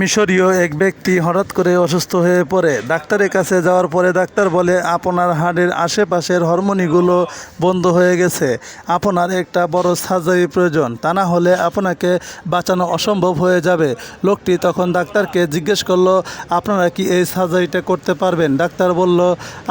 মিশরীয় এক ব্যক্তি হঠাৎ করে অসুস্থ হয়ে পড়ে। ডাক্তারের কাছে যাওয়ার পরে ডাক্তার বলে, আপনার হাড়ের আশেপাশের হরমোনিগুলো বন্ধ হয়ে গেছে। আপনার একটা বড় সার্জারি প্রয়োজন। তা না হলে আপনাকে বাঁচানো অসম্ভব হয়ে যাবে। লোকটি তখন ডাক্তারকে জিজ্ঞেস করল, আপনারা কি এই সার্জারিটা করতে পারবেন? ডাক্তার বলল,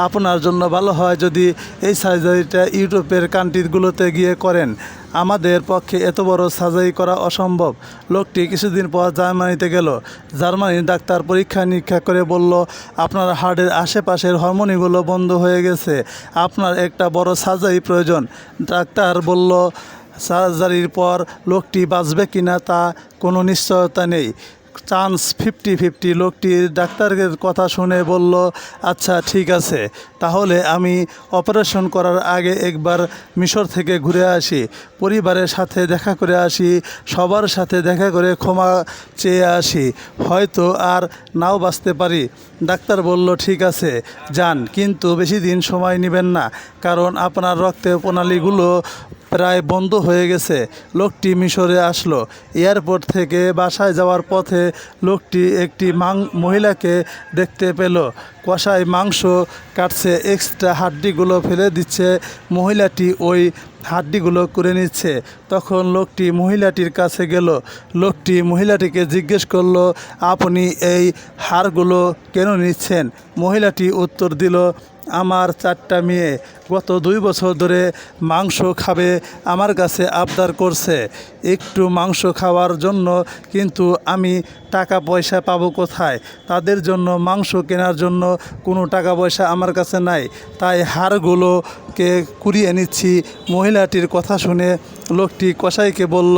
আপনার জন্য ভালো হয় যদি এই সার্জারিটা ইউরোপের কান্ট্রিগুলোতে গিয়ে করেন। আমাদের পক্ষে এত বড় সাজাই করা অসম্ভব। লোকটি কিছুদিন পর জার্মানিতে গেল। জার্মানির ডাক্তার পরীক্ষা নিরীক্ষা করে বলল, আপনার হার্টের আশেপাশের হরমোনিগুলো বন্ধ হয়ে গেছে। আপনার একটা বড় সার্জারি প্রয়োজন। ডাক্তার বলল সার্জারির পর লোকটি বাঁচবে কিনা তা কোনো নিশ্চয়তা নেই। চান্স ফিফটি ফিফটি লোকটি ডাক্তারের কথা শুনে বলল আচ্ছা ঠিক আছে। তাহলে আমি অপারেশন করার আগে একবার মিশর থেকে ঘুরে আসি। পরিবারের সাথে দেখা করে আসি, সবার সাথে দেখা করে ক্ষমা চেয়ে আসি। হয়তো আর নাও বাঁচতে পারি। ডাক্তার বলল, ঠিক আছে, যান। কিন্তু বেশি দিন সময় নেবেন না, কারণ আপনার রক্তের প্রণালীগুলো প্রায় বন্ধ হয়ে গেছে। লোকটি মিশরে আসলো। এয়ারপোর্ট থেকে বাসায় যাওয়ার পথে লোকটি একটি মাং মহিলাকে দেখতে পেল। কষায় মাংস কাটছে, এক্সট্রা হাড্ডিগুলো ফেলে দিচ্ছে। মহিলাটি ওই হাড্ডিগুলো করে নিচ্ছে। তখন লোকটি মহিলাটির কাছে গেল। লোকটি মহিলাটিকে জিজ্ঞেস করল, আপনি এই হাড়গুলো কেন নিচ্ছেন? মহিলাটি উত্তর দিল আমার চারটা মেয়ে গত দুই বছর ধরে মাংস খাবে, আমার কাছে আবদার করছে। একটু মাংস খাওয়ার জন্য কিন্তু আমি টাকা পয়সা পাবো কোথায়? তাদের জন্য মাংস কেনার জন্য কোনো টাকা পয়সা আমার কাছে নাই। তাই হারগুলোকে কুড়িয়ে নিচ্ছি। মহিলাটির কথা শুনে লোকটি কসাইকে বলল,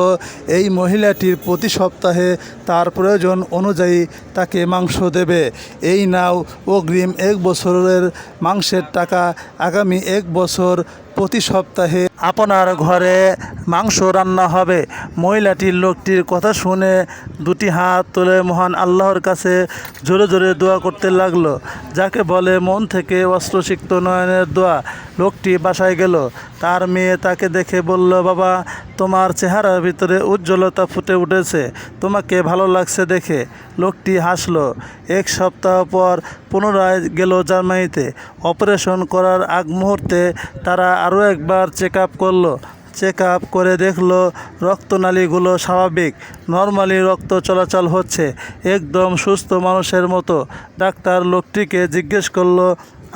এই মহিলাটির প্রতি সপ্তাহে তার প্রয়োজন অনুযায়ী তাকে মাংস দেবে। এই নাও অগ্রিম এক বছরের মাংসের টাকা। আগামী এক বছর প্রতি সপ্তাহে আপনার ঘরে মাংস রান্না হবে। মহিলাটির লোকটির কথা শুনে দুটি হাত তুলে মহান আল্লাহর কাছে জোরে জোরে দোয়া করতে লাগল। যাকে বলে মন থেকে অস্ত্রসিক্ত নয়নের দোয়া। লোকটি বাসায় গেল। তার মেয়ে তাকে দেখে বলল, বাবা, তোমার চেহারার ভিতরে উজ্জ্বলতা ফুটে উঠেছে। তোমাকে ভালো লাগছে দেখে। লোকটি হাসলো। এক সপ্তাহ পর পুনরায় গেল জার্মানিতে অপারেশন করার আগ মুহূর্তে তারা আরও একবার চেক আপ করল। চেক আপ করে দেখল রক্তনালীগুলো স্বাভাবিক, নর্মালি রক্ত চলাচল হচ্ছে, একদম সুস্থ মানুষের মতো। ডাক্তার লোকটিকে জিজ্ঞেস করল,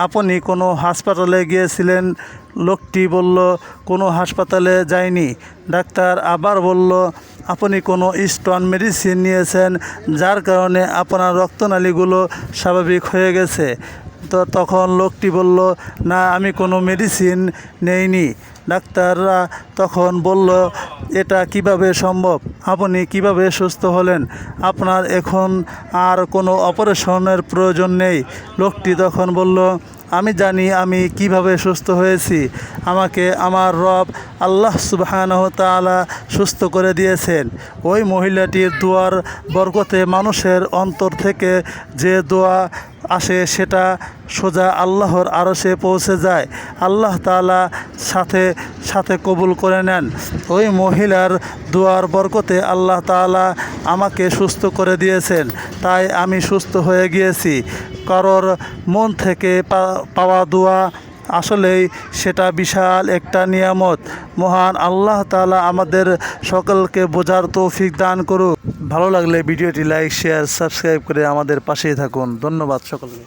আপনি কোনো হাসপাতালে গিয়েছিলেন? লোকটি বলল, কোনো হাসপাতালে যায়নি ডাক্তার আবার বলল, আপনি কোনো স্টোন মেডিসিন নিয়েছেন? যার কারণে আপনার রক্তনালীগুলো স্বাভাবিক হয়ে গেছে। তো তখন লোকটি বলল, না, আমি কোনো মেডিসিন নেইনি। ডাক্তাররা তখন বলল, এটা কীভাবে সম্ভব? আপনি কীভাবে সুস্থ হলেন? আপনার এখন আর কোনো অপারেশনের প্রয়োজন নেই। লোকটি তখন বলল, আমি জানি আমি কীভাবে সুস্থ হয়েছি। আমাকে আমার রব আল্লাহ সুবাহানহ তাআলা সুস্থ করে দিয়েছেন। ওই মহিলাটির দোয়ার বরকতে মানুষের অন্তর থেকে যে দোয়া আসে সেটা সোজা আল্লাহর আরশে পৌঁছে যায়। আল্লাহ তালা সাথে সাথে কবুল করে নেন। ওই মহিলার দুয়ার বরকতে আল্লাহ তালা আমাকে সুস্থ করে দিয়েছেন। তাই আমি সুস্থ হয়ে গিয়েছি। কারোর মন থেকে পাওয়া দোয়া আসলেই সেটা বিশাল একটা নিয়ামত। মহান আল্লাহ তালা আমাদের সকলকে বোঝার তৌফিক দান করুক। ভালো লাগলে ভিডিওটি লাইক, শেয়ার, সাবস্ক্রাইব করে আমাদের পাশেই থাকুন। ধন্যবাদ সকলকে।